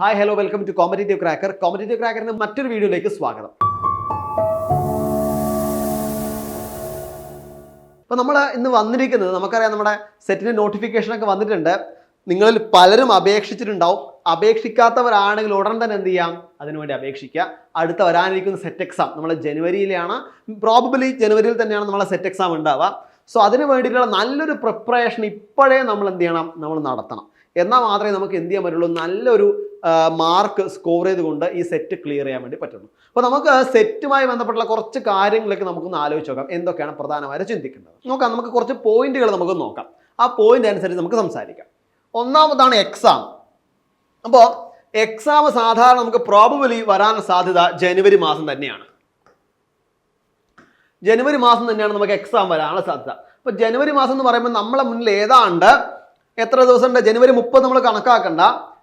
Hi hello welcome to competitive cracker competitive ക്രാക്കറിന്റെ മറ്റൊരു വീഡിയോയിലേക്ക് സ്വാഗതം. അപ്പോൾ നമ്മൾ ഇന്ന് വന്നിരിക്കുന്നത് നമുക്കറിയാം നമ്മുടെ സെറ്റിന്റെ നോട്ടിഫിക്കേഷൻ ഒക്കെ വന്നിട്ടുണ്ട്. നിങ്ങളിൽ പലരും അപേക്ഷിച്ചിട്ടുണ്ടാവും. അപേക്ഷിക്കാത്തവരാണെങ്കിൽ ഉടൻ തന്നെ എന്ത് ചെയ്യാം? അതിനുവേണ്ടി അപേക്ഷിക്കുക. അടുത്ത വരാനിരിക്കുന്ന സെറ്റ് എക്സാം നമ്മൾ ജനുവരിയിലാണ് പ്രോബബിലി ജനുവരിയിൽ തന്നെയാണ് നമ്മളെ സെറ്റ് എക്സാം ഉണ്ടാവുക. സോ അതിന് വേണ്ടിയിട്ടുള്ള നല്ലൊരു പ്രിപ്പറേഷൻ ഇപ്പോഴേ നമ്മൾ എന്ത് ചെയ്യണം? നമ്മൾ നടത്തണം. എന്നാൽ മാത്രമേ നമുക്ക് എന്ത് ചെയ്യാൻ പറ്റുള്ളൂ? നല്ലൊരു മാർക്ക് സ്കോർ ചെയ്തുകൊണ്ട് ഈ സെറ്റ് ക്ലിയർ ചെയ്യാൻ വേണ്ടി പറ്റുള്ളൂ അപ്പോൾ നമുക്ക് സെറ്റുമായി ബന്ധപ്പെട്ടുള്ള കുറച്ച് കാര്യങ്ങളൊക്കെ നമുക്കൊന്ന് ആലോചിച്ച് നോക്കാം. എന്തൊക്കെയാണ് പ്രധാനമായിട്ട് ചിന്തിക്കേണ്ടത്? നോക്കാം നമുക്ക് കുറച്ച് പോയിന്റുകൾ നമുക്ക് നോക്കാം. ആ പോയിന്റ് അനുസരിച്ച് നമുക്ക് സംസാരിക്കാം. ഒന്നാമതാണ് എക്സാം അപ്പോൾ എക്സാം സാധാരണ നമുക്ക് പ്രോബബിലി വരാൻ സാധ്യത ജനുവരി മാസം തന്നെയാണ്. ജനുവരി മാസം തന്നെയാണ് നമുക്ക് എക്സാം വരാനുള്ള സാധ്യത. അപ്പോൾ ജനുവരി മാസം എന്ന് പറയുമ്പോൾ നമ്മളെ മുന്നിൽ ഏതാണ്ട് എത്ര ദിവസം ഉണ്ട് ജനുവരി മുപ്പത് നമ്മൾ കണക്കാക്കണ്ട.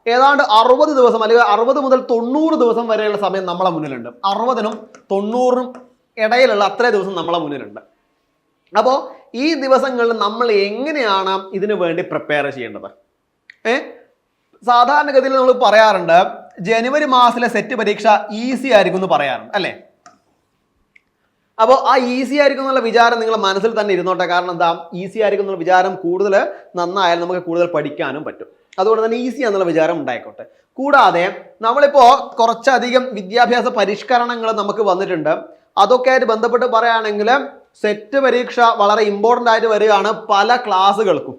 ഏതാണ്ട് അറുപത് ദിവസം അല്ലെങ്കിൽ അറുപത് മുതൽ തൊണ്ണൂറ് ദിവസം വരെയുള്ള സമയം നമ്മളെ മുന്നിലുണ്ട്. അറുപതിനും തൊണ്ണൂറിനും ഇടയിലുള്ള അത്രേ ദിവസം നമ്മളെ മുന്നിലുണ്ട്. അപ്പോൾ ഈ ദിവസങ്ങളിൽ നമ്മൾ എങ്ങനെയാണ് ഇതിനു വേണ്ടി പ്രിപ്പയർ ചെയ്യേണ്ടത്? ഏ? സാധാരണഗതിയിൽ നമ്മൾ പറയാറുണ്ട് ജനുവരി മാസത്തിലെ സെറ്റ് പരീക്ഷ ഈസി ആയിരിക്കും എന്ന് പറയാറുണ്ട് അല്ലേ? അപ്പോൾ ആ ഈസി ആയിരിക്കും എന്നുള്ള വിചാരം നിങ്ങൾ മനസ്സിൽ തന്നെ ഇരുന്നോട്ടെ. കാരണം എന്താ? ഈസി ആയിരിക്കും എന്നുള്ള വിചാരം കൂടുതൽ നന്നായാലും നമുക്ക് കൂടുതൽ പഠിക്കാനും പറ്റും. അതുകൊണ്ട് തന്നെ ഈസി എന്നുള്ള വിചാരം ഉണ്ടായിക്കോട്ടെ. കൂടാതെ നമ്മളിപ്പോൾ കുറച്ചധികം വിദ്യാഭ്യാസ പരിഷ്കരണങ്ങൾ നമുക്ക് വന്നിട്ടുണ്ട്. അതൊക്കെ ആയിട്ട് ബന്ധപ്പെട്ട് പറയുകയാണെങ്കിൽ സെറ്റ് പരീക്ഷ വളരെ ഇമ്പോർട്ടന്റ് ആയിട്ട് വരികയാണ് പല ക്ലാസ്സുകൾക്കും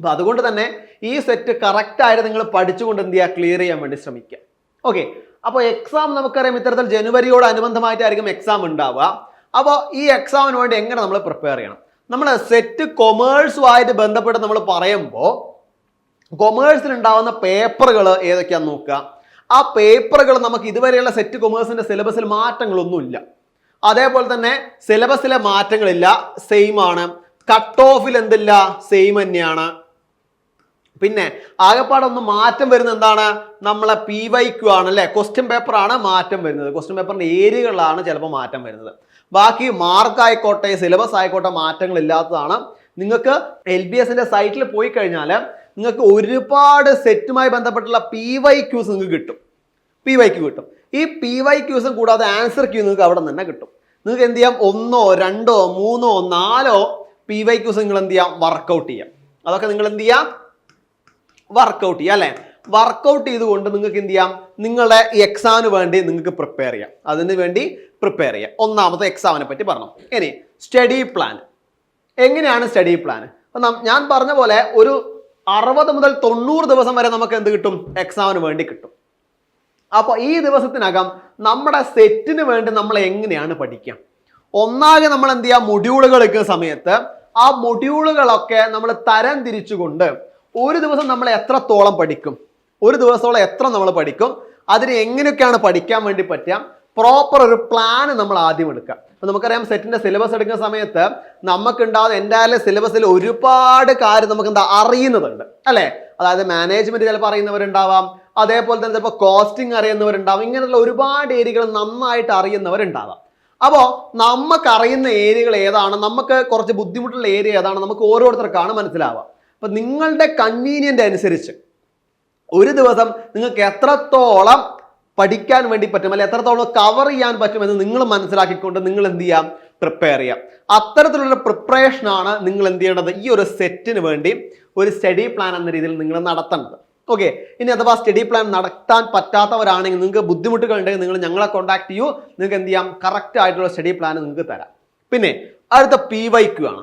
അപ്പോൾ അതുകൊണ്ട് തന്നെ ഈ സെറ്റ് കറക്റ്റായിട്ട് നിങ്ങൾ പഠിച്ചുകൊണ്ട് എന്ത് ചെയ്യുക? ക്ലിയർ ചെയ്യാൻ വേണ്ടി ശ്രമിക്കുക. ഓക്കെ അപ്പോൾ എക്സാം നമുക്കറിയാം ഇത്തരത്തിൽ ജനുവരിയോട് അനുബന്ധമായിട്ടായിരിക്കും എക്സാം ഉണ്ടാവുക. അപ്പോൾ ഈ എക്സാമിന് വേണ്ടി എങ്ങനെ നമ്മൾ പ്രിപ്പയർ ചെയ്യണം? നമ്മൾ സെറ്റ് കൊമേഴ്സുമായിട്ട് ബന്ധപ്പെട്ട് നമ്മൾ പറയുമ്പോൾ കൊമേഴ്സിൽ ഉണ്ടാവുന്ന പേപ്പറുകൾ ഏതൊക്കെയാണെന്ന് നോക്കുക. ആ പേപ്പറുകൾ നമുക്ക് ഇതുവരെയുള്ള സെറ്റ് കൊമേഴ്സിന്റെ സിലബസിൽ മാറ്റങ്ങളൊന്നുമില്ല. അതേപോലെ തന്നെ സിലബസിലെ മാറ്റങ്ങളില്ല. സെയിം ആണ്. കട്ട് ഓഫിൽ എന്തില്ല? സെയിം തന്നെയാണ്. പിന്നെ ആകെപ്പാടൊന്ന് മാറ്റം വരുന്നത് എന്താണ്? നമ്മളെ പി വൈ ക്യു ആണ് അല്ലേ? ക്വസ്റ്റ്യൻ പേപ്പറാണ് മാറ്റം വരുന്നത്. ക്വസ്റ്റ്യൻ പേപ്പറിന്റെ ഏരിയകളിലാണ് ചിലപ്പോൾ മാറ്റം വരുന്നത്. ബാക്കി മാർക്ക് ആയിക്കോട്ടെ സിലബസ് ആയിക്കോട്ടെ മാറ്റങ്ങൾ ഇല്ലാത്തതാണ് നിങ്ങൾക്ക് എൽ ബി എസിന്റെ സൈറ്റിൽ പോയി കഴിഞ്ഞാൽ നിങ്ങൾക്ക് ഒരുപാട് സെറ്റുമായി ബന്ധപ്പെട്ടുള്ള പി വൈ ക്യൂസ് നിങ്ങൾക്ക് കിട്ടും. പി വൈ ക്യൂ കിട്ടും. ഈ പി വൈ ക്യൂസും കൂടാതെ ആൻസർ ക്യൂ നിങ്ങൾക്ക് അവിടെ തന്നെ കിട്ടും. നിങ്ങൾക്ക് എന്ത് ചെയ്യാം? ഒന്നോ രണ്ടോ മൂന്നോ നാലോ പി വൈ ക്യൂസ് നിങ്ങൾ എന്ത് ചെയ്യാം? വർക്കൗട്ട് ചെയ്യാം. അതൊക്കെ നിങ്ങൾ എന്ത് ചെയ്യാം? വർക്കൗട്ട് ചെയ്യാം അല്ലേ? വർക്കൗട്ട് ചെയ്തുകൊണ്ട് നിങ്ങൾക്ക് എന്ത് ചെയ്യാം? നിങ്ങളുടെ എക്സാമിന് വേണ്ടി നിങ്ങൾക്ക് പ്രിപ്പയർ ചെയ്യാം. അതിന് വേണ്ടി പ്രിപ്പയർ ചെയ്യാം. ഒന്നാമത്തെ എക്സാമിനെ പറ്റി പറഞ്ഞു. ഇനി സ്റ്റഡി പ്ലാൻ എങ്ങനെയാണ് സ്റ്റഡി പ്ലാൻ അപ്പം ഞാൻ പറഞ്ഞ പോലെ ഒരു അറുപത് മുതൽ തൊണ്ണൂറ് ദിവസം വരെ നമുക്ക് എന്ത് കിട്ടും? എക്സാമിന് വേണ്ടി കിട്ടും. അപ്പോൾ ഈ ദിവസത്തിനകം നമ്മുടെ സെറ്റിന് വേണ്ടി നമ്മൾ എങ്ങനെയാണ് പഠിക്കുക? ഒന്നാകെ നമ്മൾ എന്ത് ചെയ്യുക? മൊഡ്യൂളുകൾ എടുക്കുന്ന സമയത്ത് ആ മൊഡ്യൂളുകളൊക്കെ നമ്മൾ തരം തിരിച്ചുകൊണ്ട് ഒരു ദിവസം നമ്മൾ എത്രത്തോളം പഠിക്കും? ഒരു ദിവസത്തോളം എത്ര നമ്മൾ പഠിക്കും? അതിന് എങ്ങനെയൊക്കെയാണ് പഠിക്കാൻ വേണ്ടി പറ്റുക? പ്രോപ്പർ ഒരു പ്ലാൻ നമ്മൾ ആദ്യം എടുക്കുക. അപ്പൊ നമുക്കറിയാം സെറ്റിന്റെ സിലബസ് എടുക്കുന്ന സമയത്ത് നമുക്കുണ്ടാകുന്ന എന്റെ സിലബസിൽ ഒരുപാട് കാര്യം നമുക്ക് എന്താ അറിയുന്നതുണ്ട്. അല്ലേ? അതായത് മാനേജ്മെന്റ് ചിലപ്പോൾ അറിയുന്നവരുണ്ടാവാം. അതേപോലെ തന്നെ ചിലപ്പോൾ കോസ്റ്റിംഗ് അറിയുന്നവരുണ്ടാവും. ഇങ്ങനെയുള്ള ഒരുപാട് ഏരിയകൾ നന്നായിട്ട് അറിയുന്നവരുണ്ടാവാം. അപ്പോൾ നമുക്ക് അറിയുന്ന ഏരിയകൾ ഏതാണ്? നമുക്ക് കുറച്ച് ബുദ്ധിമുട്ടുള്ള ഏരിയ ഏതാണ്? നമുക്ക് ഓരോരുത്തർക്കാണ് മനസ്സിലാവുക അപ്പൊ നിങ്ങളുടെ കൺവീനിയന്റ് അനുസരിച്ച് ഒരു ദിവസം നിങ്ങൾക്ക് എത്രത്തോളം പഠിക്കാൻ വേണ്ടി പറ്റും അല്ലെ എത്രത്തോളം കവർ ചെയ്യാൻ പറ്റുമെന്ന് നിങ്ങൾ മനസ്സിലാക്കിക്കൊണ്ട് നിങ്ങൾ എന്ത് ചെയ്യാം? പ്രിപ്പയർ ചെയ്യാം. അത്തരത്തിലുള്ള പ്രിപ്പറേഷനാണ് നിങ്ങൾ എന്ത് ചെയ്യേണ്ടത്? ഈ ഒരു സെറ്റിന് വേണ്ടി ഒരു സ്റ്റഡി പ്ലാൻ എന്ന രീതിയിൽ നിങ്ങൾ നടത്തേണ്ടത്. ഓക്കെ ഇനി അഥവാ സ്റ്റഡി പ്ലാൻ നടത്താൻ പറ്റാത്തവരാണെങ്കിൽ നിങ്ങൾക്ക് ബുദ്ധിമുട്ടുകൾ ഉണ്ടെങ്കിൽ നിങ്ങൾ ഞങ്ങളെ കോൺടാക്ട് ചെയ്യൂ. നിങ്ങൾക്ക് എന്ത് ചെയ്യാം? കറക്റ്റ് ആയിട്ടുള്ള സ്റ്റഡി പ്ലാൻ നിങ്ങൾക്ക് തരാം. പിന്നെ അടുത്ത പി വൈ ക്യു ആണ്.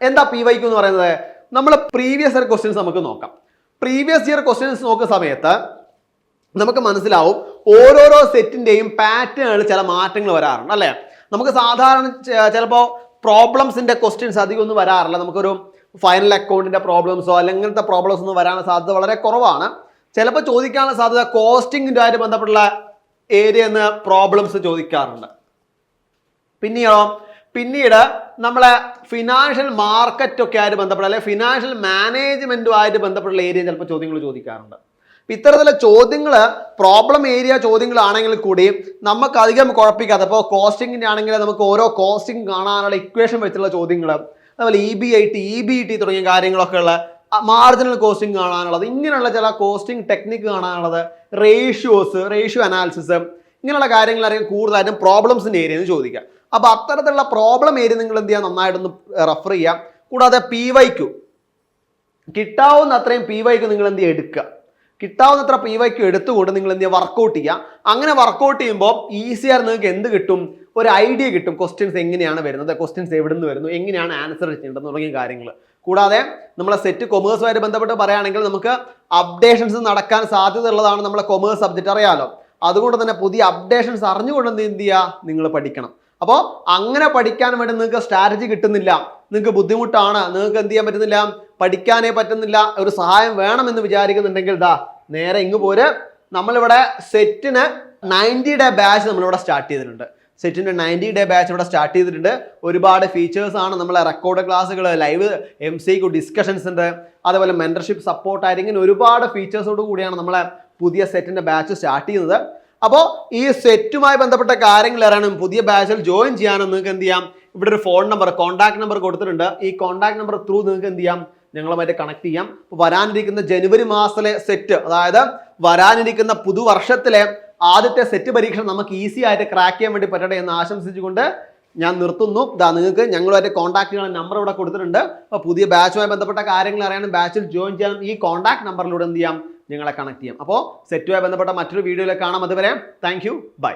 എന്താ പി വൈ ക്യു എന്ന് പറയുന്നത്? നമ്മൾ പ്രീവിയസ് ഇയർ ക്വസ്റ്റ്യൻസ് നമുക്ക് നോക്കാം. പ്രീവിയസ് ഇയർ ക്വസ്റ്റ്യൻസ് നോക്കുന്ന സമയത്ത് നമുക്ക് മനസ്സിലാവും ഓരോരോ സെറ്റിന്റെയും പാറ്റേണിൽ ചില മാറ്റങ്ങൾ വരാറുണ്ട് അല്ലേ? നമുക്ക് സാധാരണ ചിലപ്പോൾ പ്രോബ്ലംസിന്റെ ക്വസ്റ്റ്യൻസ് അധികം ഒന്നും വരാറില്ല. നമുക്കൊരു ഫൈനൽ അക്കൗണ്ടിന്റെ പ്രോബ്ലംസോ അല്ലെങ്കിൽ ഇങ്ങനത്തെ പ്രോബ്ലംസ് ഒന്നും വരാനുള്ള സാധ്യത വളരെ കുറവാണ്. ചിലപ്പോൾ ചോദിക്കാനുള്ള സാധ്യത കോസ്റ്റിംഗിന്റെ ആയിട്ട് ബന്ധപ്പെട്ടുള്ള ഏരിയ എന്ന് പ്രോബ്ലംസ് ചോദിക്കാറുണ്ട്. പിന്നെയോ? പിന്നീട് നമ്മളെ ഫിനാൻഷ്യൽ മാർക്കറ്റൊക്കെ ആയിട്ട് ബന്ധപ്പെട്ട അല്ലെങ്കിൽ ഫിനാൻഷ്യൽ മാനേജ്മെന്റുമായിട്ട് ബന്ധപ്പെട്ടുള്ള ഏരിയ ചിലപ്പോൾ ചോദ്യങ്ങൾ ചോദിക്കാറുണ്ട്. അപ്പൊ ഇത്തരത്തിലുള്ള ചോദ്യങ്ങൾ പ്രോബ്ലം ഏരിയ ചോദ്യങ്ങളാണെങ്കിൽ കൂടി നമുക്ക് അധികം കുഴപ്പിക്കാതെ ഇപ്പോൾ കോസ്റ്റിങ്ങിന്റെ ആണെങ്കിൽ നമുക്ക് ഓരോ കോസ്റ്റിംഗ് കാണാനുള്ള ഇക്വേഷൻ വെച്ചുള്ള ചോദ്യങ്ങൾ അതുപോലെ E B I T E B T തുടങ്ങിയ കാര്യങ്ങളൊക്കെ ഉള്ള മാർജിനൽ കോസ്റ്റിംഗ് കാണാനുള്ളത് ഇങ്ങനെയുള്ള ചില കോസ്റ്റിംഗ് ടെക്നിക്ക് കാണാനുള്ളത് റേഷ്യോസ് റേഷ്യോ അനാലിസിസ് ഇങ്ങനെയുള്ള കാര്യങ്ങൾ അറിയാൻ കൂടുതലായിട്ടും പ്രോബ്ലംസിന്റെ ഏരിയ എന്ന് ചോദിക്കുക. അപ്പോൾ അത്തരത്തിലുള്ള പ്രോബ്ലം ഏരിയ നിങ്ങൾ എന്ത് ചെയ്യുക? നന്നായിട്ടൊന്ന് റെഫർ ചെയ്യാം കൂടാതെ പി വൈക്കു കിട്ടാവുന്ന അത്രയും പി വൈക്ക് നിങ്ങൾ എന്ത് ചെയ്യുക? എടുക്കുക. കിട്ടാവുന്നത്ര പി വൈക്ക് എടുത്തുകൊണ്ട് നിങ്ങൾ എന്ത് വർക്കൗട്ട് ചെയ്യുക. അങ്ങനെ വർക്കൗട്ട് ചെയ്യുമ്പോൾ ഈസിയാർ നിങ്ങൾക്ക് എന്ത് കിട്ടും? ഒരു ഐഡിയ കിട്ടും ക്വസ്റ്റ്യൻസ് എങ്ങനെയാണ് വരുന്നത്? ക്വസ്റ്റ്യൻസ് എവിടെ നിന്ന് വരുന്നു? എങ്ങനെയാണ് ആൻസർ ചെയ്യേണ്ടത് തുടങ്ങിയ കാര്യങ്ങൾ. കൂടാതെ നമ്മളെ സെറ്റ് കൊമേഴ്സുമായിട്ട് ബന്ധപ്പെട്ട് പറയുകയാണെങ്കിൽ നമുക്ക് അപ്ഡേഷൻസ് നടക്കാൻ സാധ്യത ഉള്ളതാണ് നമ്മളെ കൊമേഴ്സ് സബ്ജക്റ്റ് അറിയാലോ. അതുകൊണ്ട് തന്നെ പുതിയ അപ്ഡേഷൻസ് അറിഞ്ഞുകൊണ്ട് എന്ത് ചെയ്യുക? നിങ്ങൾ പഠിക്കണം. അപ്പോൾ അങ്ങനെ പഠിക്കാൻ വേണ്ടി നിങ്ങൾക്ക് സ്ട്രാറ്റജി കിട്ടുന്നില്ല. നിങ്ങൾക്ക് ബുദ്ധിമുട്ടാണ് നിങ്ങൾക്ക് എന്ത് ചെയ്യാൻ പറ്റുന്നില്ല പഠിക്കാനേ പറ്റുന്നില്ല ഒരു സഹായം വേണമെന്ന് വിചാരിക്കുന്നുണ്ടെങ്കിൽ ദാ നേരെ ഇങ്ങ് പോര്. നമ്മളിവിടെ സെറ്റിന് നയന്റി ഡേ ബാച്ച് നമ്മളിവിടെ സ്റ്റാർട്ട് ചെയ്തിട്ടുണ്ട്. സെറ്റിന്റെ നയന്റി ഡേ ബാച്ച് ഇവിടെ സ്റ്റാർട്ട് ചെയ്തിട്ടുണ്ട്. ഒരുപാട് ഫീച്ചേഴ്സ് ആണ് നമ്മളെ റെക്കോർഡ് ക്ലാസ്സുകൾ live M C Q discussions ഉണ്ട്. അതേപോലെ മെന്റർഷിപ്പ് സപ്പോർട്ട് ആയിട്ട് ഇങ്ങനെ ഒരുപാട് ഫീച്ചേഴ്സോട് കൂടിയാണ് നമ്മളെ പുതിയ സെറ്റിന്റെ ബാച്ച് സ്റ്റാർട്ട് ചെയ്യുന്നത്. അപ്പോൾ ഈ സെറ്റുമായി ബന്ധപ്പെട്ട കാര്യങ്ങൾ അറിയാനും പുതിയ ബാച്ചിൽ ജോയിൻ ചെയ്യാനും നിങ്ങൾക്ക് എന്ത് ചെയ്യാം? ഇവിടെ ഒരു ഫോൺ നമ്പർ കോൺടാക്ട് നമ്പർ കൊടുത്തിട്ടുണ്ട്. ഈ കോൺടാക്ട് നമ്പർ ത്രൂ നിങ്ങൾക്ക് എന്ത് ചെയ്യാം? ഞങ്ങളുമായിട്ട് കണക്ട് ചെയ്യാം. വരാനിരിക്കുന്ന ജനുവരി മാസത്തിലെ സെറ്റ് അതായത് വരാനിരിക്കുന്ന പുതുവർഷത്തിലെ ആദ്യത്തെ സെറ്റ് പരീക്ഷ നമുക്ക് ഈസി ആയിട്ട് ക്രാക്ക് ചെയ്യാൻ വേണ്ടി പറ്റട്ടെ എന്ന് ആശംസിച്ചുകൊണ്ട് ഞാൻ നിർത്തുന്നു. ഇതാ നിങ്ങൾക്ക് ഞങ്ങളുമായിട്ട് കോൺടാക്ട് ചെയ്യാൻ നമ്പർ ഇവിടെ കൊടുത്തിട്ടുണ്ട്. അപ്പോൾ പുതിയ ബാച്ചുമായി ബന്ധപ്പെട്ട കാര്യങ്ങൾ അറിയാനും ബാച്ചിൽ ജോയിൻ ചെയ്യാനും ഈ കോൺടാക്ട് നമ്പറിലൂടെ എന്ത് ചെയ്യാം? നിങ്ങളെ കണക്ട് ചെയ്യാം. അപ്പോൾ സെറ്റുമായി ബന്ധപ്പെട്ട മറ്റൊരു വീഡിയോയിൽ കാണാം. അതുവരെ താങ്ക് യു ബൈ